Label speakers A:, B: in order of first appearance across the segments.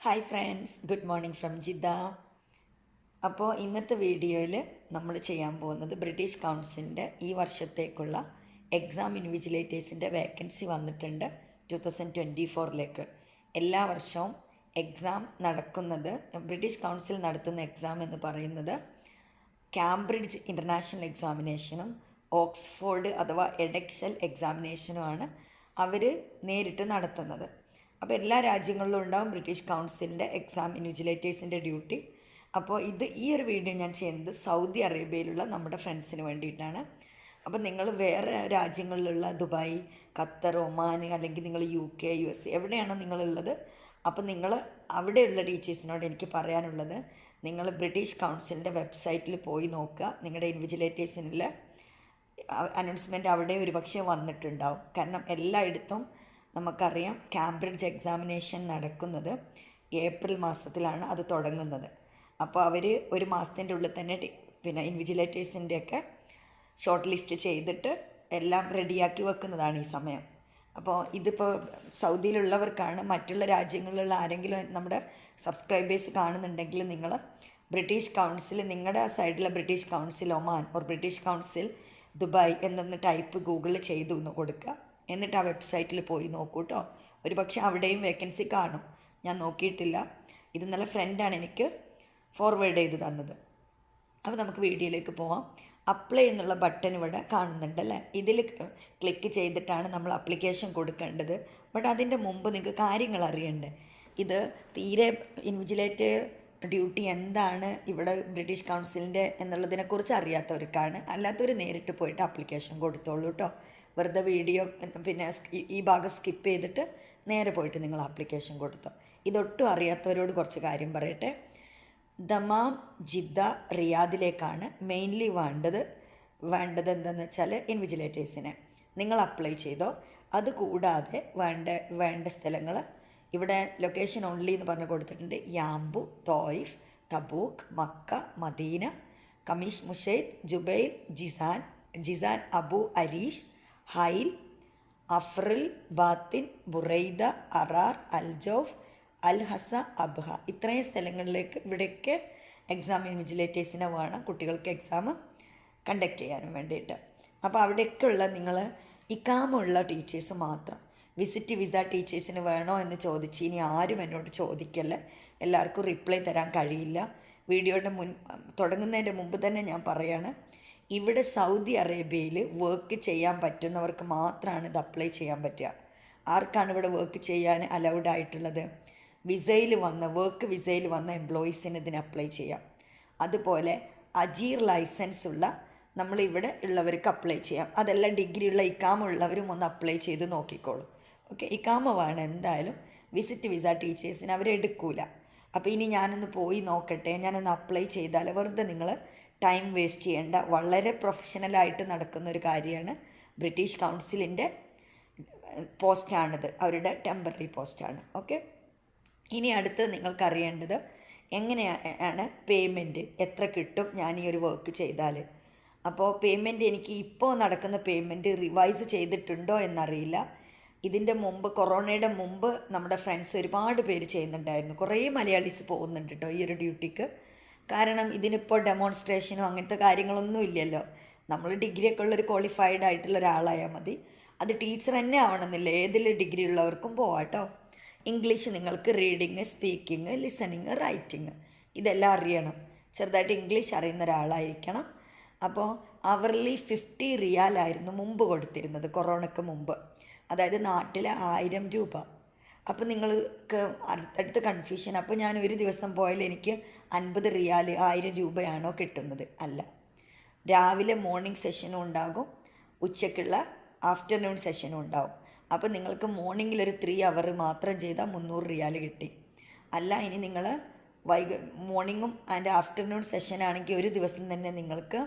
A: Hi friends good morning from Jeddah അപ്പോൾ ഇന്നത്തെ വീഡിയോയിൽ നമ്മൾ ചെയ്യാൻ പോകുന്നത് ബ്രിട്ടീഷ് കൗൺസിലിന്റെ ഈ വർഷത്തേക്കുള്ള എക്സാം ഇൻവിജിലേറ്റേഴ്സിന്റെ വേക്കൻസി വന്നിട്ടുണ്ട് ടു തൗസൻഡ് ട്വന്റി ഫോറിലേക്ക് എല്ലാ വർഷവും എക്സാം നടക്കുന്നത് ബ്രിട്ടീഷ് കൗൺസിൽ നടത്തുന്ന എക്സാം എന്ന് പറയുന്നത് കാംബ്രിഡ്ജ് ഇന്റർനാഷണൽ എക്സാമിനേഷനും ഓക്സ്ഫോർഡ് അഥവാ എഡക്ഷൽ എക്സാമിനേഷനുമാണ് അവർ നേരിട്ട് നടത്തുന്നത്. അപ്പോൾ എല്ലാ രാജ്യങ്ങളിലും ഉണ്ടാവും ബ്രിട്ടീഷ് കൗൺസിലിന്റെ എക്സാം ഇൻവിജിലേറ്റേഴ്സിന്റെ ഡ്യൂട്ടി അപ്പോൾ ഇത് ഈ ഒരു വീഡിയോ ഞാൻ ചെയ്യുന്നത് സൗദി അറേബ്യയിലുള്ള നമ്മുടെ ഫ്രണ്ട്സിന് വേണ്ടിയിട്ടാണ്. അപ്പോൾ നിങ്ങൾ വേറെ രാജ്യങ്ങളിലുള്ള ദുബായ് ഖത്തർ ഒമാൻ അല്ലെങ്കിൽ നിങ്ങൾ യു കെ യു എസ് എവിടെയാണോ നിങ്ങളുള്ളത് അപ്പോൾ നിങ്ങൾ അവിടെയുള്ള ടീച്ചേഴ്സിനോട് എനിക്ക് പറയാനുള്ളത് നിങ്ങൾ ബ്രിട്ടീഷ് കൗൺസിലിന്റെ വെബ്സൈറ്റിൽ പോയി നോക്കുക. നിങ്ങളുടെ ഇൻവിജിലേറ്റേഴ്സിനുള്ള അനൗൺസ്മെന്റ് അവിടെ ഒരുപക്ഷെ വന്നിട്ടുണ്ടാവും. കാരണം എല്ലായിടത്തും നമുക്കറിയാം കാംബ്രിഡ്ജ് എക്സാമിനേഷൻ നടക്കുന്നത് ഏപ്രിൽ മാസത്തിലാണ് അത് തുടങ്ങുന്നത്. അപ്പോൾ അവർ ഒരു മാസത്തിന്റെ ഉള്ളിൽ തന്നെ പിന്നെ ഇൻവിജിലേറ്റേഴ്സിന്റെയൊക്കെ ഷോർട്ട് ലിസ്റ്റ് ചെയ്തിട്ട് എല്ലാം റെഡിയാക്കി വെക്കുന്നതാണ് ഈ സമയം. അപ്പോൾ ഇതിപ്പോൾ സൗദിയിലുള്ളവർക്കാണ് മറ്റുള്ള രാജ്യങ്ങളിലുള്ള ആരെങ്കിലും നമ്മുടെ സബ്സ്ക്രൈബേഴ്സ് കാണുന്നുണ്ടെങ്കിൽ നിങ്ങൾ ബ്രിട്ടീഷ് കൗൺസിൽ നിങ്ങളുടെ സൈഡിലെ British Council Oman or British Council Dubai എന്നൊന്ന് ടൈപ്പ് ഗൂഗിളിൽ ചെയ്തു കൊടുക്കുക. എന്നിട്ട് ആ വെബ്സൈറ്റിൽ പോയി നോക്കൂ കേട്ടോ ഒരു പക്ഷേ അവിടെയും വേക്കൻസി കാണും. ഞാൻ നോക്കിയിട്ടില്ല. ഇത് നല്ല ഫ്രണ്ടാണ് എനിക്ക് ഫോർവേഡ് ചെയ്ത് തന്നത്. അപ്പോൾ നമുക്ക് വീഡിയോയിലേക്ക് പോവാം. അപ്ലൈ എന്നുള്ള ബട്ടൺ ഇവിടെ കാണുന്നുണ്ടല്ലേ ഇതിൽ ക്ലിക്ക് ചെയ്തിട്ടാണ് നമ്മൾ അപ്ലിക്കേഷൻ കൊടുക്കേണ്ടത്. ബട്ട് അതിന്റെ മുമ്പ് നിങ്ങൾക്ക് കാര്യങ്ങൾ അറിയണ്ടേ? ഇത് തീരെ ഇൻവിജിലേറ്റ് ഡ്യൂട്ടി എന്താണ്? ഇവിടെ ബ്രിട്ടീഷ് കൗൺസിലിന്റെ എന്നുള്ളതിനെക്കുറിച്ച് അറിയാത്തവർക്കാണ്. അല്ലാത്തവർ നേരിട്ട് പോയിട്ട് അപ്ലിക്കേഷൻ കൊടുത്തോളൂ കേട്ടോ വെറുതെ വീഡിയോ പിന്നെ ഈ ഭാഗം സ്കിപ്പ് ചെയ്തിട്ട് നേരെ പോയിട്ട് നിങ്ങൾ ആപ്ലിക്കേഷൻ കൊടുത്തു. ഇതൊട്ടും അറിയാത്തവരോട് കുറച്ച് കാര്യം പറയട്ടെ. ദമാം ജിദ്ദ റിയാദിലേക്കാണ് മെയിൻലി വേണ്ടത്. വേണ്ടത് എന്താണെന്ന് വെച്ചാൽ ഇൻവിജിലേറ്റേഴ്സിനെ നിങ്ങൾ അപ്ലൈ ചെയ്തോ. അത് കൂടാതെ വേണ്ട വേണ്ട സ്ഥലങ്ങൾ ഇവിടെ ലൊക്കേഷൻ ഓൺലി എന്ന് പറഞ്ഞ് കൊടുത്തിട്ടുണ്ട്. Yanbu Taif Tabuk Mecca Medina Khamis Mushait Jubail Jizan Jizan Abu Arish Hail Hafr Batin Buraidah Arar Al Jouf Al Hasa Abha. ഇത്രയും സ്ഥലങ്ങളിലേക്ക് ഇവിടേക്ക് എക്സാം ഇൻവിജിലേറ്റേഴ്സിനെ വേണം കുട്ടികൾക്ക് എക്സാം കണ്ടക്ട് ചെയ്യാനും വേണ്ടിയിട്ട്. അപ്പോൾ അവിടേക്കുള്ള നിങ്ങൾ ഇക്കാമുള്ള ടീച്ചേഴ്സ് മാത്രം. വിസിറ്റ് വിസ ടീച്ചേഴ്സിന് വേണോ എന്ന് ചോദിച്ച് ഇനി ആരും എന്നോട് ചോദിക്കല്ലേ. എല്ലാവർക്കും റിപ്ലൈ തരാൻ കഴിയില്ല. വീഡിയോയുടെ മുൻ തുടങ്ങുന്നതിന്റെ മുമ്പ് തന്നെ ഞാൻ പറയാണ്. ഇവിടെ സൗദി അറേബ്യയിൽ വർക്ക് ചെയ്യാൻ പറ്റുന്നവർക്ക് മാത്രമാണ് ഇത് അപ്ലൈ ചെയ്യാൻ പറ്റുക. ആർക്കാണ് ഇവിടെ വർക്ക് ചെയ്യാൻ അലൗഡ് ആയിട്ടുള്ളത്? വിസയിൽ വന്ന വർക്ക് വിസയിൽ വന്ന എംപ്ലോയീസിന് ഇതിന് അപ്ലൈ ചെയ്യാം. അതുപോലെ അജീർ ലൈസൻസ് ഉള്ള നമ്മൾ ഇവിടെ ഉള്ളവർക്ക് അപ്ലൈ ചെയ്യാം. അതെല്ലാം ഡിഗ്രി ഉള്ള ഇക്കാമ ഉള്ളവരും ഒന്ന് അപ്ലൈ ചെയ്ത് നോക്കിക്കോളൂ. ഓക്കെ ഇക്കാമ വേണം എന്തായാലും വിസിറ്റ് വിസ ടീച്ചേഴ്സിന് അവരെടുക്കൂല. അപ്പോൾ ഇനി ഞാനൊന്ന് പോയി നോക്കട്ടെ ഞാനൊന്ന് അപ്ലൈ ചെയ്താൽ വെറുതെ നിങ്ങൾ ടൈം വേസ്റ്റ് ചെയ്യേണ്ട വളരെ പ്രൊഫഷണലായിട്ട് നടക്കുന്ന ഒരു കാര്യമാണ് ബ്രിട്ടീഷ് കൗൺസിലിന്റെ പോസ്റ്റാണിത്. അവരുടെ ടെമ്പററി പോസ്റ്റാണ്. ഓക്കെ? ഇനി അടുത്ത് നിങ്ങൾക്കറിയേണ്ടത് എങ്ങനെയാണ് പേയ്മെന്റ്? എത്ര കിട്ടും ഞാൻ ഈ ഒരു വർക്ക് ചെയ്താൽ അപ്പോൾ പേയ്മെന്റ് എനിക്ക് ഇപ്പോൾ നടക്കുന്ന പേയ്മെന്റ് റിവൈസ് ചെയ്തിട്ടുണ്ടോ എന്നറിയില്ല. ഇതിന്റെ മുമ്പ് കൊറോണയുടെ മുമ്പ് നമ്മുടെ ഫ്രണ്ട്സ് ഒരുപാട് പേര് ചെയ്യുന്നുണ്ടായിരുന്നു. കുറേ മലയാളീസ് പോകുന്നുണ്ട് കേട്ടോ ഈ ഒരു ഡ്യൂട്ടിക്ക്. കാരണം ഇതിനിപ്പോൾ ഡെമോൺസ്ട്രേഷനോ അങ്ങനത്തെ കാര്യങ്ങളൊന്നും ഇല്ലല്ലോ. നമ്മൾ ഡിഗ്രിയൊക്കെ ഉള്ളൊരു ക്വാളിഫൈഡ് ആയിട്ടുള്ള ഒരാളായാൽ മതി. അത് ടീച്ചർ തന്നെ ആവണമെന്നില്ല. ഏതിൽ ഡിഗ്രി ഉള്ളവർക്കും പോവാട്ടോ. ഇംഗ്ലീഷ് നിങ്ങൾക്ക് റീഡിങ് സ്പീക്കിംഗ് ലിസണിങ് റൈറ്റിങ് ഇതെല്ലാം അറിയണം. ചെറുതായിട്ട് ഇംഗ്ലീഷ് അറിയുന്ന ഒരാളായിരിക്കണം. അപ്പോൾ അവർലി ഫിഫ്റ്റി റിയാലായിരുന്നു മുമ്പ് കൊടുത്തിരുന്നത് കൊറോണയ്ക്ക് മുമ്പ്. അതായത് നാട്ടിലെ ആയിരം രൂപ. അപ്പോൾ നിങ്ങൾക്ക് അടുത്തടുത്ത് കൺഫ്യൂഷൻ അപ്പോൾ ഞാൻ ഒരു ദിവസം പോയാൽ എനിക്ക് അൻപത് റിയാൽ ആയിരം രൂപയാണോ കിട്ടുന്നത്? അല്ല. രാവിലെ മോർണിംഗ് സെഷനും ഉണ്ടാകും. ഉച്ചയ്ക്കുള്ള ആഫ്റ്റർനൂൺ സെഷനും ഉണ്ടാകും അപ്പോൾ നിങ്ങൾക്ക് മോർണിംഗിൽ ഒരു ത്രീ അവർ മാത്രം ചെയ്താൽ മുന്നൂറ് റിയാൽ കിട്ടി. അല്ല ഇനി നിങ്ങൾ വൈക മോർണിംഗും ആൻഡ് ആഫ്റ്റർനൂൺ സെഷൻ ആണെങ്കിൽ ഒരു ദിവസം തന്നെ നിങ്ങൾക്ക്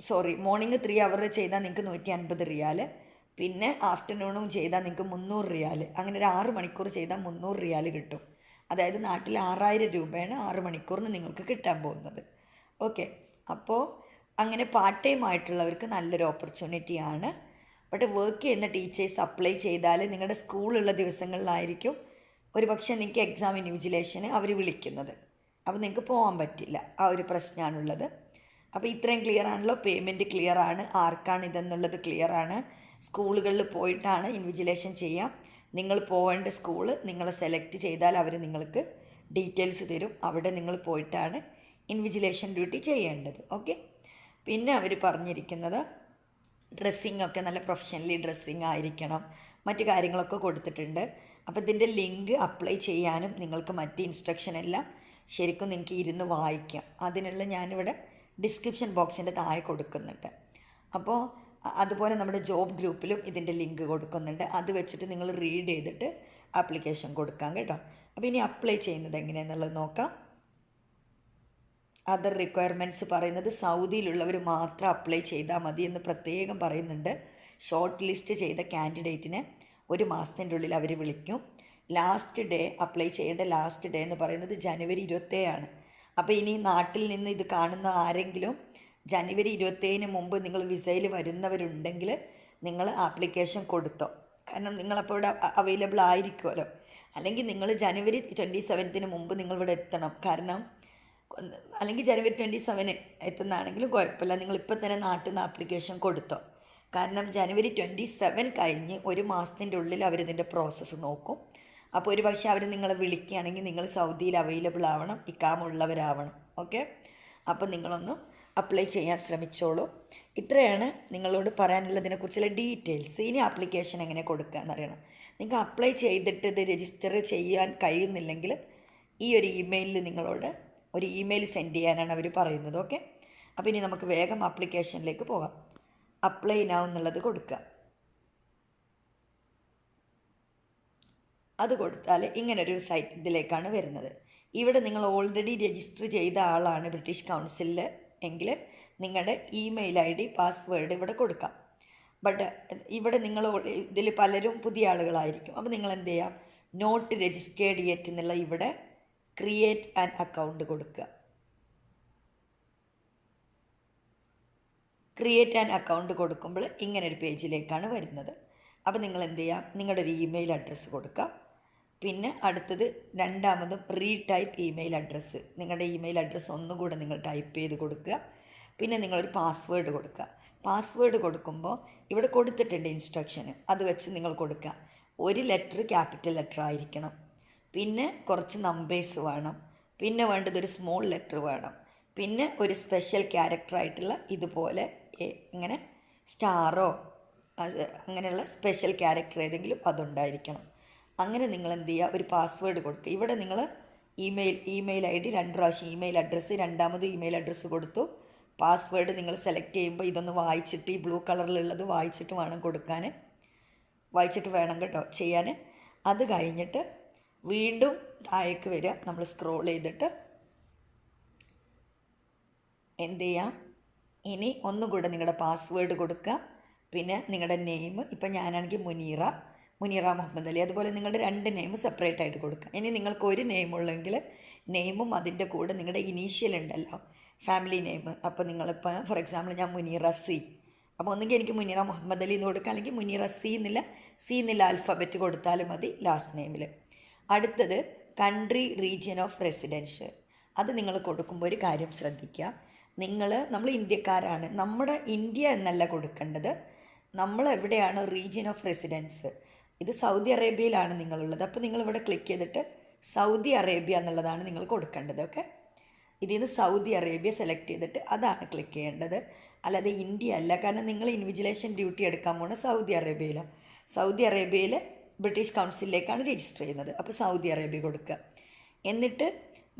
A: സോറി മോർണിംഗ് ത്രീ അവർ ചെയ്താൽ നിങ്ങൾക്ക് നൂറ്റി അൻപത് റിയാൽ പിന്നെ ആഫ്റ്റർനൂണും ചെയ്താൽ നിങ്ങൾക്ക് മുന്നൂറ് റിയാൽ അങ്ങനെ ഒരു ആറ് മണിക്കൂർ ചെയ്താൽ മുന്നൂറ് റിയാൽ കിട്ടും. അതായത് നാട്ടിൽ ആറായിരം രൂപയാണ് ആറ് മണിക്കൂറിന് നിങ്ങൾക്ക് കിട്ടാൻ പോകുന്നത്. ഓക്കെ. അപ്പോൾ അങ്ങനെ പാർട്ട് ടൈം ആയിട്ടുള്ളവർക്ക് നല്ലൊരു ഓപ്പർച്യൂണിറ്റിയാണ് ബട്ട് വർക്ക് ചെയ്യുന്ന ടീച്ചേഴ്സ് അപ്ലൈ ചെയ്താൽ നിങ്ങളുടെ സ്കൂളുള്ള ദിവസങ്ങളിലായിരിക്കും ഒരു പക്ഷേ നിങ്ങൾക്ക് എക്സാം ഇൻവിജിലേഷന് അവർ വിളിക്കുന്നത്. അപ്പോൾ നിങ്ങൾക്ക് പോകാൻ പറ്റില്ല. ആ ഒരു പ്രശ്നമാണുള്ളത് അപ്പോൾ ഇത്രയും ക്ലിയർ ആണല്ലോ? പേയ്മെന്റ് ക്ലിയർ ആണ്. ആർക്കാണ് ഇതെന്നുള്ളത് ക്ലിയർ ആണ്. സ്കൂളുകളിൽ പോയിട്ടാണ് ഇൻവിജിലേഷൻ ചെയ്യാം. നിങ്ങൾ പോകേണ്ട സ്കൂൾ നിങ്ങൾ സെലക്ട് ചെയ്താൽ അവർ നിങ്ങൾക്ക് ഡീറ്റെയിൽസ് തരും. അവിടെ നിങ്ങൾ പോയിട്ടാണ് ഇൻവിജിലേഷൻ ഡ്യൂട്ടി ചെയ്യേണ്ടത്. ഓക്കെ പിന്നെ അവർ പറഞ്ഞിരിക്കുന്നത് ഡ്രസ്സിംഗ് ഒക്കെ നല്ല പ്രൊഫഷണലി ഡ്രസ്സിങ് ആയിരിക്കണം. മറ്റു കാര്യങ്ങളൊക്കെ കൊടുത്തിട്ടുണ്ട്. അപ്പോൾ ഇതിന്റെ ലിങ്ക് അപ്ലൈ ചെയ്യാനും നിങ്ങൾക്ക് മറ്റ് ഇൻസ്ട്രക്ഷൻ എല്ലാം ശരിക്കും നിങ്ങൾക്ക് ഇരുന്ന് വായിക്കാം. അതിനുള്ള ഞാനിവിടെ ഡിസ്ക്രിപ്ഷൻ ബോക്സിന്റെ താഴെ കൊടുക്കുന്നുണ്ട്. അപ്പോൾ അതുപോലെ നമ്മുടെ ജോബ് ഗ്രൂപ്പിലും ഇതിന്റെ ലിങ്ക് കൊടുക്കുന്നുണ്ട്. അത് വെച്ചിട്ട് നിങ്ങൾ റീഡ് ചെയ്തിട്ട് ആപ്ലിക്കേഷൻ കൊടുക്കാം കേട്ടോ. അപ്പോൾ ഇനി അപ്ലൈ ചെയ്യുന്നത് എങ്ങനെയാണെന്നുള്ളത് നോക്കാം. അതർ റിക്വയർമെന്റ്സ് പറയുന്നത് സൗദിയിലുള്ളവർ മാത്രം അപ്ലൈ ചെയ്താൽ മതി എന്ന് പ്രത്യേകം പറയുന്നുണ്ട്. ഷോർട്ട് ലിസ്റ്റ് ചെയ്ത കാൻഡിഡേറ്റിനെ ഒരു മാസത്തിന്റെ ഉള്ളിൽ അവർ വിളിക്കും. ലാസ്റ്റ് ഡേ അപ്ലൈ ചെയ്യേണ്ട ലാസ്റ്റ് ഡേ എന്ന് പറയുന്നത് ജനുവരി ഇരുപത്തേഴാണ്. അപ്പോൾ ഇനി നാട്ടിൽ നിന്ന് ഇത് കാണുന്ന ആരെങ്കിലും ജനുവരി ഇരുപത്തേഴിന് മുമ്പ് നിങ്ങൾ വിസയിൽ വരുന്നവരുണ്ടെങ്കിൽ നിങ്ങൾ ആപ്ലിക്കേഷൻ കൊടുത്തോ. കാരണം നിങ്ങളപ്പോൾ ഇവിടെ അവൈലബിൾ ആയിരിക്കുമല്ലോ. അല്ലെങ്കിൽ നിങ്ങൾ ജനുവരി ട്വന്റി സെവൻത്തിന് മുമ്പ് നിങ്ങൾ ഇവിടെ എത്തണം. കാരണം അല്ലെങ്കിൽ ജനുവരി ട്വന്റി സെവന് എത്തുന്നതാണെങ്കിലും കുഴപ്പമില്ല. നിങ്ങൾ ഇപ്പോൾ തന്നെ നാട്ടിൽ നിന്ന് ആപ്ലിക്കേഷൻ കൊടുത്തോ. കാരണം ജനുവരി ട്വന്റി സെവൻ കഴിഞ്ഞ് ഒരു മാസത്തിന്റെ ഉള്ളിൽ അവരിതിന്റെ പ്രോസസ്സ് നോക്കും. അപ്പോൾ ഒരു പക്ഷേ അവർ നിങ്ങളെ വിളിക്കുകയാണെങ്കിൽ നിങ്ങൾ സൗദിയിൽ അവൈലബിൾ ആവണം ഇക്കാമുള്ളവരാവണം. ഓക്കെ അപ്പോൾ നിങ്ങളൊന്ന് അപ്ലൈ ചെയ്യാൻ ശ്രമിച്ചോളൂ. ഇത്രയാണ് നിങ്ങളോട് പറയാനുള്ളതിനെക്കുറിച്ചുള്ള ഡീറ്റെയിൽസ് ഇനി ആപ്ലിക്കേഷൻ എങ്ങനെ കൊടുക്കുക എന്നറിയണം. നിങ്ങൾക്ക് അപ്ലൈ ചെയ്തിട്ട് ഇത് രജിസ്റ്റർ ചെയ്യാൻ കഴിയുന്നില്ലെങ്കിൽ ഈ ഒരു ഇമെയിലിൽ നിങ്ങളോട് ഒരു ഇമെയിൽ സെൻഡ് ചെയ്യാനാണ് അവർ പറയുന്നത് ഓക്കെ അപ്പോൾ ഇനി നമുക്ക് വേഗം ആപ്ലിക്കേഷനിലേക്ക് പോകാം. അപ്ലൈ നൗ എന്നുള്ളത് കൊടുക്കുക. അത് കൊടുത്താൽ ഇങ്ങനൊരു സൈറ്റ് ഇതിലേക്കാണ് വരുന്നത്. ഇവിടെ നിങ്ങൾ ഓൾറെഡി രജിസ്റ്റർ ചെയ്ത ആളാണ് ബ്രിട്ടീഷ് കൗൺസിലിൽ എങ്കിൽ നിങ്ങളുടെ ഇമെയിൽ ഐ ഡി പാസ്വേഡ് ഇവിടെ കൊടുക്കാം. ബട്ട് ഇവിടെ നിങ്ങൾ ഇതിൽ പലരും പുതിയ ആളുകളായിരിക്കും. അപ്പോൾ നിങ്ങൾ എന്ത് ചെയ്യാം? നോട്ട് രജിസ്റ്റേർഡ് യെറ്റ് എന്നുള്ള ഇവിടെ ക്രിയേറ്റ് ആൻ അക്കൗണ്ട് കൊടുക്കുക. ക്രിയേറ്റ് ആൻ അക്കൗണ്ട് കൊടുക്കുമ്പോൾ ഇങ്ങനൊരു പേജിലേക്കാണ് വരുന്നത്. അപ്പോൾ നിങ്ങൾ എന്ത് ചെയ്യാം? നിങ്ങളുടെ ഒരു ഇമെയിൽ അഡ്രസ്സ് കൊടുക്കാം. പിന്നെ അടുത്തത് രണ്ടാമതും റീടൈപ്പ് ഇമെയിൽ അഡ്രസ്സ്. നിങ്ങളുടെ ഇമെയിൽ അഡ്രസ്സ് ഒന്നുകൂടെ നിങ്ങൾ ടൈപ്പ് ചെയ്ത് കൊടുക്കുക. പിന്നെ നിങ്ങളൊരു പാസ്വേഡ് കൊടുക്കുക. പാസ്വേഡ് കൊടുക്കുമ്പോൾ ഇവിടെ കൊടുത്തിട്ടുണ്ട് ഇൻസ്ട്രക്ഷന്. അത് വെച്ച് നിങ്ങൾ കൊടുക്കുക. ഒരു ലെറ്റർ ക്യാപിറ്റൽ ലെറ്റർ ആയിരിക്കണം. പിന്നെ കുറച്ച് നമ്പേഴ്സ് വേണം. പിന്നെ വേണ്ടത് ഒരു സ്മോൾ ലെറ്റർ വേണം. പിന്നെ ഒരു സ്പെഷ്യൽ ക്യാരക്ടറായിട്ടുള്ള ഇതുപോലെ ഇങ്ങനെ സ്റ്റാറോ അങ്ങനെയുള്ള സ്പെഷ്യൽ ക്യാരക്ടർ ഏതെങ്കിലും അതുണ്ടായിരിക്കണം. അങ്ങനെ നിങ്ങൾ എന്ത് ചെയ്യുക ഒരു പാസ്വേഡ് കൊടുക്കുക ഇവിടെ നിങ്ങൾ ഇമെയിൽ ഇമെയിൽ ഐ ഡി രണ്ട് പ്രാവശ്യം ഇമെയിൽ അഡ്രസ്സ് രണ്ടാമത് ഇമെയിൽ അഡ്രസ്സ് കൊടുത്തു. പാസ്വേഡ് നിങ്ങൾ സെലക്ട് ചെയ്യുമ്പോൾ ഇതൊന്ന് വായിച്ചിട്ട് ഈ ബ്ലൂ കളറിലുള്ളത് വായിച്ചിട്ട് വേണം കൊടുക്കാൻ വായിച്ചിട്ട് വേണം കേട്ടോ ചെയ്യാൻ അത് കഴിഞ്ഞിട്ട് വീണ്ടും താഴേക്ക് വരിക. നമ്മൾ സ്ക്രോൾ ചെയ്തിട്ട് എന്ത് ചെയ്യാം ഇനി ഒന്നുകൂടെ നിങ്ങളുടെ പാസ്വേഡ് കൊടുക്കുക. പിന്നെ നിങ്ങളുടെ നെയിം ഇപ്പം ഞാനാണെങ്കിൽ മുനീറ. മുനീറ മുഹമ്മദ് അലി. അതുപോലെ നിങ്ങളുടെ രണ്ട് നെയിം സെപ്പറേറ്റ് ആയിട്ട് കൊടുക്കുക ഇനി നിങ്ങൾക്ക് ഒരു നെയിം ഉള്ളെങ്കിൽ നെയിമും അതിന്റെ കൂടെ നിങ്ങളുടെ ഇനീഷ്യൽ ഉണ്ടല്ലോ ഫാമിലി നെയിം അപ്പോൾ നിങ്ങളിപ്പോൾ ഫോർ എക്സാമ്പിൾ ഞാൻ മുനീറ സി. അപ്പോൾ ഒന്നുകിൽ എനിക്ക് മുനീറ മുഹമ്മദ് അലി എന്ന് കൊടുക്കുക അല്ലെങ്കിൽ മുനീറ സി എന്നില്ല സി എന്നില്ല ആൽഫബറ്റ് കൊടുത്താലും മതി ലാസ്റ്റ് നെയിമിൽ അടുത്തത് കൺട്രി റീജിയൻ ഓഫ് റെസിഡൻഷ്യൽ അത് നിങ്ങൾ കൊടുക്കുമ്പോൾ ഒരു കാര്യം ശ്രദ്ധിക്കുക. നിങ്ങൾ നമ്മൾ ഇന്ത്യക്കാരാണ്. നമ്മുടെ ഇന്ത്യ എന്നല്ല കൊടുക്കേണ്ടത്. നമ്മൾ എവിടെയാണ്? റീജിയൻ ഓഫ് റെസിഡൻസ് ഇത് സൗദി അറേബ്യയിലാണ് നിങ്ങളുള്ളത്. അപ്പോൾ നിങ്ങളിവിടെ ക്ലിക്ക് ചെയ്തിട്ട് സൗദി അറേബ്യ എന്നുള്ളതാണ് നിങ്ങൾ കൊടുക്കേണ്ടത് ഓക്കെ ഇതിൽ നിന്ന് സൗദി അറേബ്യ സെലക്ട് ചെയ്തിട്ട് അതാണ് ക്ലിക്ക് ചെയ്യേണ്ടത്. അല്ലാതെ ഇന്ത്യ അല്ല കാരണം നിങ്ങൾ ഇൻവിജിലേഷൻ ഡ്യൂട്ടി എടുക്കാൻ പോണ സൗദി അറേബ്യയിലാണ് സൗദി അറേബ്യയിൽ ബ്രിട്ടീഷ് കൗൺസിലിലേക്കാണ് രജിസ്റ്റർ ചെയ്യുന്നത്. അപ്പോൾ സൗദി അറേബ്യ കൊടുക്കുക എന്നിട്ട്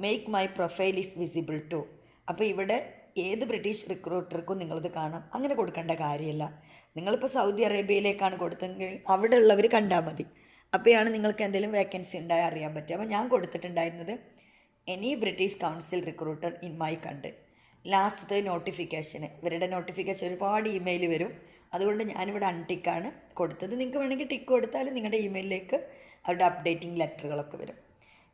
A: make my profile is visible to അപ്പോൾ ഇവിടെ ഏത് ബ്രിട്ടീഷ് റിക്രൂട്ടർക്കും നിങ്ങളിത് കാണാം. അങ്ങനെ കൊടുക്കേണ്ട കാര്യമില്ല. നിങ്ങളിപ്പോൾ സൗദി അറേബ്യയിലേക്കാണ് കൊടുത്തെങ്കിൽ അവിടെ ഉള്ളവർ കണ്ടാൽ മതി. അപ്പോഴാണ് നിങ്ങൾക്ക് എന്തെങ്കിലും വേക്കൻസി ഉണ്ടായി അറിയാൻ പറ്റുക. അപ്പോൾ ഞാൻ കൊടുത്തിട്ടുണ്ടായിരുന്നത് any British Council recruiter in my country ലാസ്റ്റത്തെ നോട്ടിഫിക്കേഷന് ഇവരുടെ നോട്ടിഫിക്കേഷൻ ഒരുപാട് ഇമെയിൽ വരും. അതുകൊണ്ട് ഞാനിവിടെ അൺടിക്കാണ് കൊടുത്തത്. നിങ്ങൾക്ക് വേണമെങ്കിൽ ടിക്ക് കൊടുത്താൽ നിങ്ങളുടെ ഇമെയിലിലേക്ക് അവരുടെ അപ്ഡേറ്റിംഗ് ലെറ്ററുകളൊക്കെ വരും.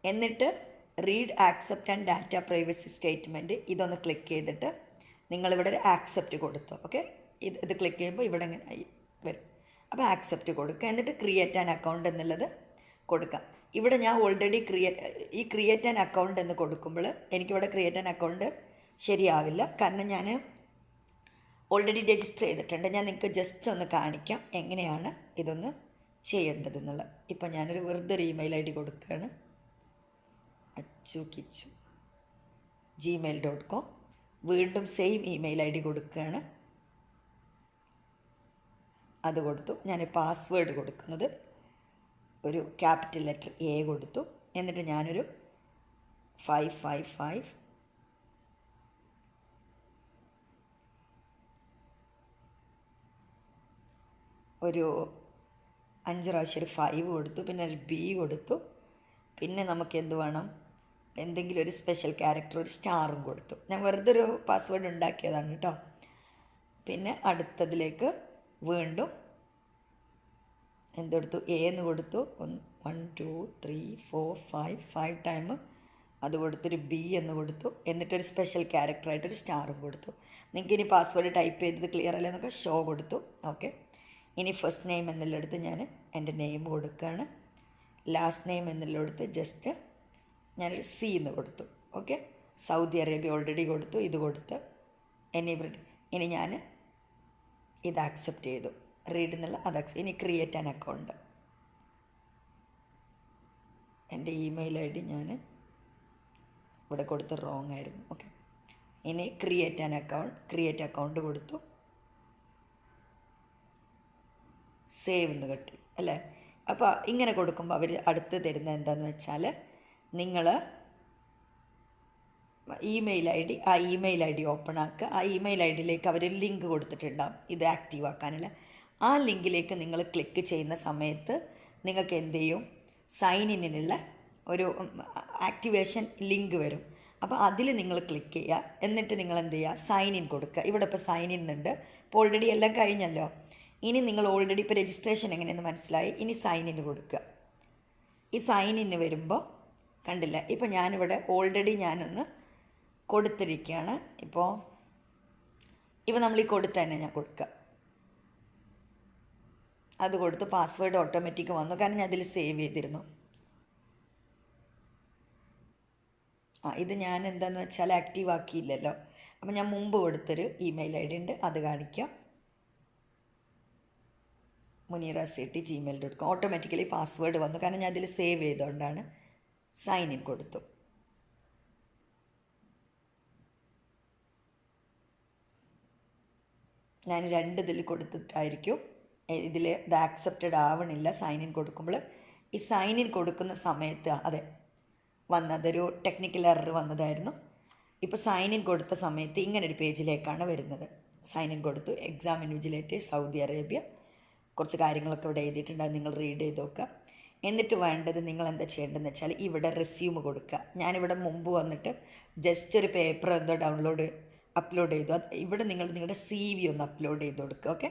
A: എന്നിട്ട് read accept and data privacy statement ഇതൊന്ന് ക്ലിക്ക് ചെയ്തിട്ട് നിങ്ങളിവിടെ ഒരു ആക്സെപ്റ്റ് കൊടുത്തു ഓക്കെ ഇത് ഇത് ക്ലിക്ക് ചെയ്യുമ്പോൾ ഇവിടെ ഇങ്ങനെ വരും. അപ്പോൾ ആക്സെപ്റ്റ് കൊടുക്കുക. എന്നിട്ട് ക്രിയേറ്റ് ആൻ അക്കൗണ്ട് എന്നുള്ളത് കൊടുക്കാം ഇവിടെ ഞാൻ ഓൾറെഡി ക്രിയേറ്റ് ഈ ക്രിയേറ്റ് ആൻ അക്കൗണ്ട് എന്ന് കൊടുക്കുമ്പോൾ എനിക്കിവിടെ ക്രിയേറ്റ് ആൻ അക്കൗണ്ട് ശരിയാവില്ല. കാരണം ഞാൻ ഓൾറെഡി രജിസ്റ്റർ ചെയ്തിട്ടുണ്ട്. ഞാൻ നിങ്ങൾക്ക് ജസ്റ്റ് ഒന്ന് കാണിക്കാം എങ്ങനെയാണ് ഇതൊന്ന് ചെയ്യേണ്ടതെന്നുള്ളത്. ഇപ്പോൾ ഇപ്പം ഞാനൊരു വെറുതെ ഒരു ഇമെയിൽ ഐ ഡി കൊടുക്കുകയാണ്. Achu Kichu Gmail dot com വീണ്ടും സെയിം ഇമെയിൽ ഐ ഡി കൊടുക്കുകയാണ്. അത് കൊടുത്തു. ഞാൻ പാസ്വേഡ് കൊടുക്കുന്നത്. ഒരു ക്യാപിറ്റൽ ലെറ്റർ എ കൊടുത്തു. എന്നിട്ട് ഞാനൊരു ഫൈവ് ഫൈവ് ഫൈവ് ഒരു അഞ്ച് പ്രാവശ്യം ഒരു ഫൈവ് കൊടുത്തു. പിന്നെ ഒരു ബി കൊടുത്തു. പിന്നെ നമുക്ക് എന്ത് വേണം? എന്തെങ്കിലും ഒരു സ്പെഷ്യൽ ക്യാരക്ടർ ഒരു സ്റ്റാറും കൊടുത്തു. ഞാൻ വെറുതെ ഒരു പാസ്വേഡ് ഉണ്ടാക്കിയതാണ് കേട്ടോ പിന്നെ അടുത്തതിലേക്ക് വീണ്ടും എന്തെടുത്തു? എന്ന് കൊടുത്തു. One two three four five five time അത് കൊടുത്തൊരു ബി എന്ന് കൊടുത്തു. എന്നിട്ടൊരു സ്പെഷ്യൽ ക്യാരക്ടറായിട്ടൊരു സ്റ്റാറും കൊടുത്തു. നിങ്ങൾക്ക് ഇനി പാസ്വേഡ് ടൈപ്പ് ചെയ്തത് ക്ലിയർ അല്ലേ എന്നൊക്കെ ഷോ കൊടുത്തു. ഓക്കെ ഇനി ഫസ്റ്റ് നെയിം എന്നുള്ളിടത്ത് ഞാൻ എന്റെ നെയിം കൊടുക്കുകയാണ്. ലാസ്റ്റ് നെയിം എന്നുള്ളിടത്ത് ജസ്റ്റ് ഞാനൊരു സി എന്ന് കൊടുത്തു. ഓക്കെ സൗദി അറേബ്യ ഓൾറെഡി കൊടുത്തു ഇത് കൊടുത്ത്. എനി ഇനി ഞാൻ ഇത് ആക്സെപ്റ്റ് ചെയ്തു. റീഡ് എന്നുള്ള അത് ആക്സെപ്റ്റ് ഇനി ക്രിയേറ്റ് ആൻ അക്കൗണ്ട് എന്റെ ഇമെയിൽ ഐ ഡി ഞാൻ ഇവിടെ കൊടുത്ത് റോങ് ആയിരുന്നു. ഓക്കെ ഇനി create an account create account കൊടുത്തു. സേവ് എന്ന് കിട്ടി. അല്ലേ? അപ്പോൾ ഇങ്ങനെ കൊടുക്കുമ്പോൾ അവർ അടുത്ത് തരുന്നത് എന്താണെന്ന് വെച്ചാൽ നിങ്ങൾ ഇമെയിൽ ഐ ഡി ആ ഇമെയിൽ ഐ ഡി ഓപ്പൺ ആക്കുക. ആ ഇമെയിൽ ഐ ഡിയിലേക്ക് അവർ ലിങ്ക് കൊടുത്തിട്ടുണ്ടാവും. ഇത് ആക്റ്റീവ് ആക്കാനുള്ള ആ ലിങ്കിലേക്ക് നിങ്ങൾ ക്ലിക്ക് ചെയ്യുന്ന സമയത്ത് നിങ്ങൾക്ക് എന്ത് ചെയ്യും? സൈൻ ഇന്നിനുള്ള ഒരു ആക്ടിവേഷൻ ലിങ്ക് വരും. അപ്പോൾ അതിൽ നിങ്ങൾ ക്ലിക്ക് ചെയ്യുക. എന്നിട്ട് നിങ്ങൾ എന്ത് ചെയ്യുക? സൈൻ ഇൻ കൊടുക്കുക. ഇവിടെ ഇപ്പോൾ സൈൻ ഇൻ ഉണ്ട്. ഇപ്പോൾ ഓൾറെഡി എല്ലാം കഴിഞ്ഞല്ലോ. ഇനി നിങ്ങൾ ഓൾറെഡി ഇപ്പോൾ രജിസ്ട്രേഷൻ എങ്ങനെയെന്ന് മനസ്സിലായി? ഇനി സൈൻ ഇൻ കൊടുക്കുക. ഈ സൈൻ ഇൻ വരുമ്പോൾ കണ്ടില്ല. ഇപ്പോൾ ഞാനിവിടെ ഓൾറെഡി ഞാനൊന്ന് കൊടുത്തിരിക്കുകയാണ് ഇപ്പോൾ ഇപ്പോൾ നമ്മൾ ഈ കൊടുത്ത തന്നെ ഞാൻ കൊടുക്കുക അത് കൊടുത്ത് പാസ്വേഡ് ഓട്ടോമാറ്റിക് വന്നു. കാരണം ഞാൻ അതിൽ സേവ് ചെയ്തിരുന്നു. ആ ഇത് ഞാൻ എന്താണെന്ന് വെച്ചാൽ ആക്റ്റീവ് ആക്കിയില്ലല്ലോ. അപ്പം ഞാൻ മുമ്പ് കൊടുത്തൊരു ഇമെയിൽ ഐ ഡി ഉണ്ട്. അത് കാണിക്കാം. Munira C T Gmail dot com automatically password വന്നു. കാരണം ഞാൻ അതിൽ സേവ് ചെയ്തുകൊണ്ടാണ് ഇൻ കൊടുത്തു. ഞാൻ രണ്ട് ഇതിൽ കൊടുത്തിട്ടായിരിക്കും ഇതിൽ ഇത് ആക്സെപ്റ്റഡ് ആവണില്ല സൈനിൻ കൊടുക്കുമ്പോൾ ഈ സൈനിൻ കൊടുക്കുന്ന സമയത്ത് അതെ വന്നതൊരു ടെക്നിക്കൽ എറർ വന്നതായിരുന്നു. ഇപ്പോൾ സൈനിൻ കൊടുത്ത സമയത്ത് ഇങ്ങനൊരു പേജിലേക്കാണ് വരുന്നത്. സൈനിൻ കൊടുത്തു എക്സാം ഇൻവിജിലേറ്റ് സൗദി അറേബ്യ. കുറച്ച് കാര്യങ്ങളൊക്കെ ഇവിടെ എഴുതിയിട്ടുണ്ട് നിങ്ങൾ റീഡ് ചെയ്ത് നോക്കുക. എന്നിട്ട് വേണ്ടത് നിങ്ങൾ എന്താ ചെയ്യേണ്ടതെന്ന് വെച്ചാൽ ഇവിടെ റെസ്യൂം കൊടുക്കുക. ഞാനിവിടെ മുമ്പ് വന്നിട്ട് ജസ്റ്റ് ഒരു പേപ്പർ എന്തോ ഡൗൺലോഡ് അപ്ലോഡ് ചെയ്തു. ഇവിടെ നിങ്ങൾ നിങ്ങളുടെ സി വി ഒന്ന് അപ്ലോഡ് ചെയ്ത് കൊടുക്കുക ഓക്കെ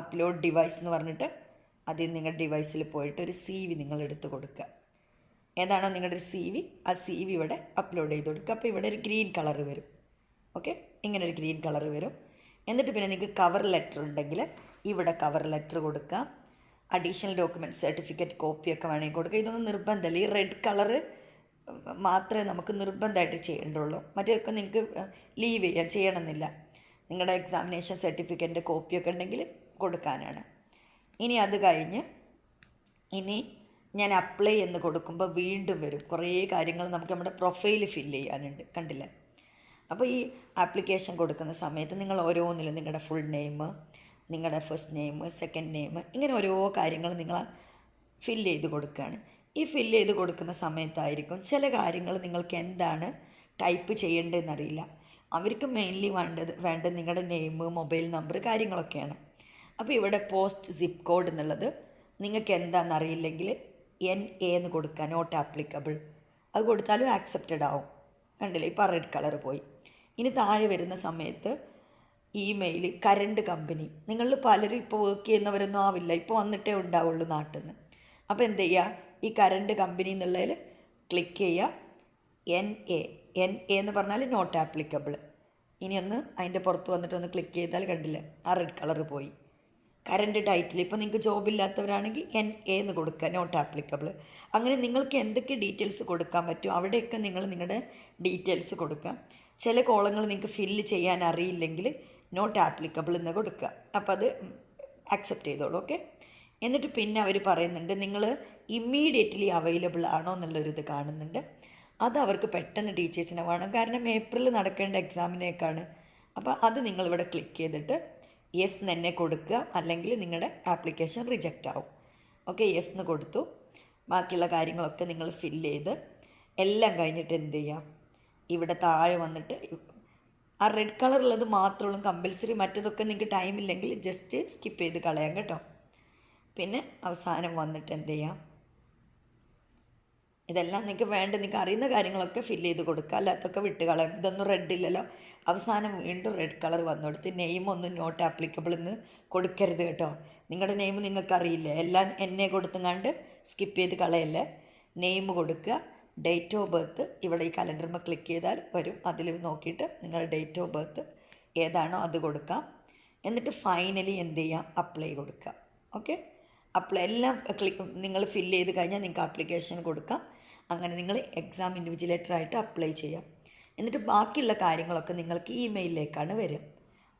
A: അപ്ലോഡ് ഡിവൈസ് എന്ന് പറഞ്ഞിട്ട് അതിൽ നിങ്ങളുടെ ഡിവൈസിൽ പോയിട്ട് ഒരു സി വി നിങ്ങൾ എടുത്ത് കൊടുക്കുക. ഏതാണോ നിങ്ങളുടെ ഒരു സി വി ആ സി വി ഇവിടെ അപ്ലോഡ് ചെയ്ത് കൊടുക്കുക. അപ്പോൾ ഇവിടെ ഒരു ഗ്രീൻ കളർ വരും ഓക്കെ ഇങ്ങനെ ഒരു ഗ്രീൻ കളർ വരും. എന്നിട്ട് പിന്നെ നിങ്ങൾക്ക് കവർ ലെറ്റർ ഉണ്ടെങ്കിൽ ഇവിടെ കവർ ലെറ്റർ കൊടുക്കുക. അഡീഷണൽ ഡോക്യുമെന്റ് സർട്ടിഫിക്കറ്റ് കോപ്പിയൊക്കെ വേണമെങ്കിൽ കൊടുക്കുക ഇതൊന്നും നിർബന്ധമല്ല. ഈ റെഡ് കളറ് മാത്രമേ നമുക്ക് നിർബന്ധമായിട്ട് ചെയ്യേണ്ടുള്ളൂ. മറ്റേതൊക്കെ നിങ്ങൾക്ക് ലീവ് ചെയ്യാം. ചെയ്യണമെന്നില്ല. നിങ്ങളുടെ എക്സാമിനേഷൻ സർട്ടിഫിക്കറ്റിന്റെ കോപ്പിയൊക്കെ ഉണ്ടെങ്കിൽ കൊടുക്കാനാണ്. ഇനി അത് കഴിഞ്ഞ് ഇനി ഞാൻ അപ്ലൈ എന്ന് കൊടുക്കുമ്പോൾ വീണ്ടും വരും. കുറേ കാര്യങ്ങൾ നമുക്ക് നമ്മുടെ പ്രൊഫൈൽ ഫില്ല് ചെയ്യാനുണ്ട്. കണ്ടില്ലേ? അപ്പോൾ ഈ ആപ്ലിക്കേഷൻ കൊടുക്കുന്ന സമയത്ത് നിങ്ങൾ ഓരോന്നിലും നിങ്ങളുടെ ഫുൾ നെയിം നിങ്ങളുടെ ഫസ്റ്റ് നെയിം സെക്കൻഡ് നെയിം ഇങ്ങനെ ഓരോ കാര്യങ്ങൾ നിങ്ങൾ ഫില്ല് ചെയ്ത് കൊടുക്കുകയാണ്. ഈ ഫില്ല് ചെയ്ത് കൊടുക്കുന്ന സമയത്തായിരിക്കും ചില കാര്യങ്ങൾ നിങ്ങൾക്ക് എന്താണ് ടൈപ്പ് ചെയ്യേണ്ടതെന്നറിയില്ല. അവർക്ക് മെയിൻലി വേണ്ടത് വേണ്ടത് നിങ്ങളുടെ നെയിം മൊബൈൽ നമ്പർ കാര്യങ്ങളൊക്കെയാണ്. അപ്പോൾ ഇവിടെ പോസ്റ്റ് സിപ്പ് കോഡ് എന്നുള്ളത് നിങ്ങൾക്ക് എന്താണെന്നറിയില്ലെങ്കിൽ എൻ എ എന്ന് കൊടുക്കുക നോട്ട് ആപ്ലിക്കബിൾ അത് കൊടുത്താലും ആക്സെപ്റ്റഡ് ആവും. കണ്ടില്ലേ? ഇപ്പോൾ റെഡ് കളർ പോയി. ഇനി താഴെ വരുന്ന സമയത്ത് ഇമെയിൽ കരണ്ട് കമ്പനി. നിങ്ങളിൽ പലരും ഇപ്പോൾ വർക്ക് ചെയ്യുന്നവരൊന്നും ആവില്ല. ഇപ്പോൾ വന്നിട്ടേ ഉണ്ടാവുള്ളൂ നാട്ടിൽ നിന്ന് അപ്പോൾ എന്ത് ചെയ്യുക? ഈ കരണ്ട് കമ്പനി എന്നുള്ളതിൽ ക്ലിക്ക് ചെയ്യുക. എൻ എ എൻ എ എന്ന് പറഞ്ഞാൽ നോട്ട് ആപ്ലിക്കബിൾ ഇനി ഒന്ന് അതിന്റെ പുറത്ത് വന്നിട്ട് ഒന്ന് ക്ലിക്ക് ചെയ്താൽ കണ്ടില്ല? ആ റെഡ് കളർ പോയി. കറണ്ട് ടൈറ്റിൽ ഇപ്പോൾ നിങ്ങൾക്ക് ജോബ് ഇല്ലാത്തവരാണെങ്കിൽ എൻ എ എന്ന് കൊടുക്കുക നോട്ട് ആപ്ലിക്കബിൾ അങ്ങനെ നിങ്ങൾക്ക് എന്തൊക്കെ ഡീറ്റെയിൽസ് കൊടുക്കാൻ പറ്റും? അവിടെയൊക്കെ നിങ്ങൾ നിങ്ങളുടെ ഡീറ്റെയിൽസ് കൊടുക്കുക. ചില കോളങ്ങൾ നിങ്ങൾക്ക് ഫില്ല് ചെയ്യാൻ അറിയില്ലെങ്കിൽ നോട്ട് ആപ്ലിക്കബിൾ എന്ന് കൊടുക്കുക. അപ്പോൾ അത് അക്സെപ്റ്റ് ചെയ്തോളൂ ഓക്കെ എന്നിട്ട് പിന്നെ അവർ പറയുന്നുണ്ട് നിങ്ങൾ ഇമ്മീഡിയറ്റ്ലി അവൈലബിൾ ആണോ എന്നുള്ളൊരിത് കാണുന്നുണ്ട്. അത് അവർക്ക് പെട്ടെന്ന് ടീച്ചേഴ്സിനെ വേണം. കാരണം ഏപ്രിൽ നടക്കേണ്ട എക്സാമിനേക്കാണ് അപ്പോൾ അത് നിങ്ങളിവിടെ ക്ലിക്ക് ചെയ്തിട്ട് യെസ് തന്നെ കൊടുക്കുക. അല്ലെങ്കിൽ നിങ്ങളുടെ ആപ്ലിക്കേഷൻ റിജക്റ്റ് ആവും. ഓക്കെ യെസ് എന്ന് കൊടുത്തു. ബാക്കിയുള്ള കാര്യങ്ങളൊക്കെ നിങ്ങൾ ഫില്ല് ചെയ്ത് എല്ലാം കഴിഞ്ഞിട്ട് എന്ത് ചെയ്യാം? ഇവിടെ താഴെ വന്നിട്ട് ആ റെഡ് കളറുള്ളത് മാത്രമുള്ളൂ കമ്പൽസറി മറ്റതൊക്കെ നിങ്ങൾക്ക് ടൈം ഇല്ലെങ്കിൽ ജസ്റ്റ് സ്കിപ്പ് ചെയ്ത് കളയാം കേട്ടോ. പിന്നെ അവസാനം വന്നിട്ട് എന്ത് ചെയ്യാം? ഇതെല്ലാം നിങ്ങൾക്ക് വേണ്ട നിങ്ങൾക്ക് അറിയുന്ന കാര്യങ്ങളൊക്കെ ഫില്ല് ചെയ്ത് കൊടുക്കുക. അല്ലാത്തൊക്കെ വിട്ട് കളയാം. ഇതൊന്നും റെഡ് ഇല്ലല്ലോ. അവസാനം വീണ്ടും റെഡ് കളർ വന്നു കൊടുത്ത് നെയിം ഒന്നും നോട്ട് ആപ്ലിക്കബിൾ എന്ന് കൊടുക്കരുത് കേട്ടോ. നിങ്ങളുടെ നെയിം നിങ്ങൾക്ക് അറിയില്ലേ? എല്ലാം എന്നെ കൊടുത്തങ്ങാണ്ട് സ്കിപ്പ് ചെയ്ത് കളയല്ലേ? നെയിം കൊടുക്കുക. ഡേറ്റ് ഓഫ് ബർത്ത് ഇവിടെ ഈ കലണ്ടറിൽ ക്ലിക്ക് ചെയ്താൽ വരും. അതിൽ നോക്കിയിട്ട് നിങ്ങൾ ഡേറ്റ് ഓഫ് ബർത്ത് ഏതാണോ അത് കൊടുക്കാം. എന്നിട്ട് ഫൈനലി എന്ത് ചെയ്യാം? അപ്ലൈ കൊടുക്കാം ഓക്കെ അപ്ലൈ എല്ലാം ക്ലിക്ക് നിങ്ങൾ ഫില്ല് ചെയ്ത് കഴിഞ്ഞാൽ നിങ്ങൾക്ക് അപ്ലിക്കേഷൻ കൊടുക്കാം. അങ്ങനെ നിങ്ങൾ എക്സാം ഇൻവിജിലേറ്ററായിട്ട് അപ്ലൈ ചെയ്യാം. എന്നിട്ട് ബാക്കിയുള്ള കാര്യങ്ങളൊക്കെ നിങ്ങൾക്ക് ഇമെയിലിലേക്കാണ് വരിക.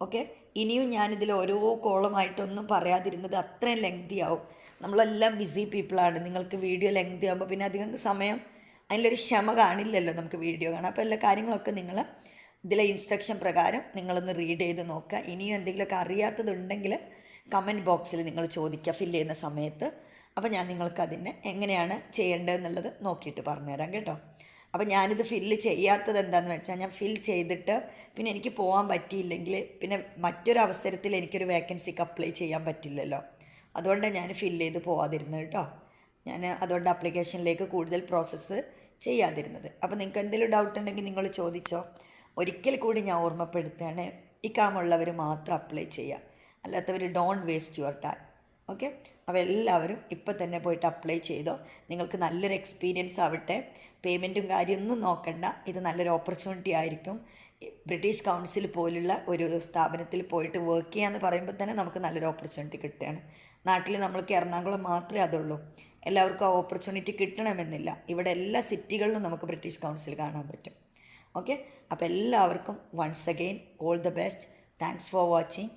A: ഓക്കെ ഇനിയും ഞാനിതിൽ ഓരോ കോളമായിട്ടൊന്നും പറയാതിരുന്നത് അത്രയും ലെങ്തി ആവും. നമ്മളെല്ലാം ബിസി പീപ്പിളാണ് നിങ്ങൾക്ക് വീഡിയോ ലെങ്തി ആകുമ്പോൾ പിന്നെ അധികം സമയം അതിലൊരു ക്ഷമ കാണില്ലല്ലോ നമുക്ക് വീഡിയോ കാണാം അപ്പോൾ എല്ലാ കാര്യങ്ങളൊക്കെ നിങ്ങൾ ഇതിലെ ഇൻസ്ട്രക്ഷൻ പ്രകാരം നിങ്ങളൊന്ന് റീഡ് ചെയ്ത് നോക്കുക. ഇനിയും എന്തെങ്കിലുമൊക്കെ അറിയാത്തതുണ്ടെങ്കിൽ കമന്റ് ബോക്സിൽ നിങ്ങൾ ചോദിക്കുക ഫില്ല് ചെയ്യുന്ന സമയത്ത്. അപ്പോൾ ഞാൻ നിങ്ങൾക്ക് അതിനെ എങ്ങനെയാണ് ചെയ്യേണ്ടതെന്നുള്ളത് നോക്കിയിട്ട് പറഞ്ഞുതരാം കേട്ടോ. അപ്പോൾ ഞാനിത് ഫില്ല് ചെയ്യാത്തത് എന്താണെന്ന് വെച്ചാൽ ഞാൻ ഫിൽ ചെയ്തിട്ട് പിന്നെ എനിക്ക് പോകാൻ പറ്റിയില്ലെങ്കിൽ പിന്നെ മറ്റൊരു അവസരത്തിൽ എനിക്കൊരു വേക്കൻസിക്ക് അപ്ലൈ ചെയ്യാൻ പറ്റില്ലല്ലോ. അതുകൊണ്ടാണ് ഞാൻ ഫില്ല് ചെയ്ത് പോവാതിരുന്നത് കേട്ടോ. ഞാൻ അതുകൊണ്ട് ആപ്ലിക്കേഷനിലേക്ക് കൂടുതൽ പ്രോസസ്സ് ചെയ്യാതിരുന്നത്. അപ്പോൾ നിങ്ങൾക്ക് എന്തെങ്കിലും ഡൗട്ട് ഉണ്ടെങ്കിൽ നിങ്ങൾ ചോദിച്ചോ. ഒരിക്കൽ കൂടി ഞാൻ ഓർമ്മപ്പെടുത്തുകയാണ് ഇക്കാമുള്ളവർ മാത്രം അപ്ലൈ ചെയ്യുക. അല്ലാത്തവർ don't waste your time okay അപ്പോൾ എല്ലാവരും ഇപ്പം തന്നെ പോയിട്ട് അപ്ലൈ ചെയ്തോ. നിങ്ങൾക്ക് നല്ലൊരു എക്സ്പീരിയൻസ് ആവട്ടെ. പേയ്മെന്റും കാര്യമൊന്നും നോക്കണ്ട. ഇത് നല്ലൊരു ഓപ്പർച്യൂണിറ്റി ആയിരിക്കും. ബ്രിട്ടീഷ് കൗൺസിൽ പോലുള്ള ഒരു സ്ഥാപനത്തിൽ പോയിട്ട് വർക്ക് ചെയ്യാന്ന് പറയുമ്പോൾ തന്നെ നമുക്ക് നല്ലൊരു ഓപ്പർച്യൂണിറ്റി കിട്ടുകയാണ്. നാട്ടിൽ നമ്മൾക്ക് എറണാകുളം മാത്രമേ അതുള്ളൂ. എല്ലാവർക്കും ആ ഓപ്പർച്യൂണിറ്റി കിട്ടണമെന്നില്ല. ഇവിടെ എല്ലാ സിറ്റികളിലും നമുക്ക് ബ്രിട്ടീഷ് കൗൺസിൽ കാണാൻ പറ്റും. ഓക്കെ അപ്പോൾ എല്ലാവർക്കും once again all the best thanks for watching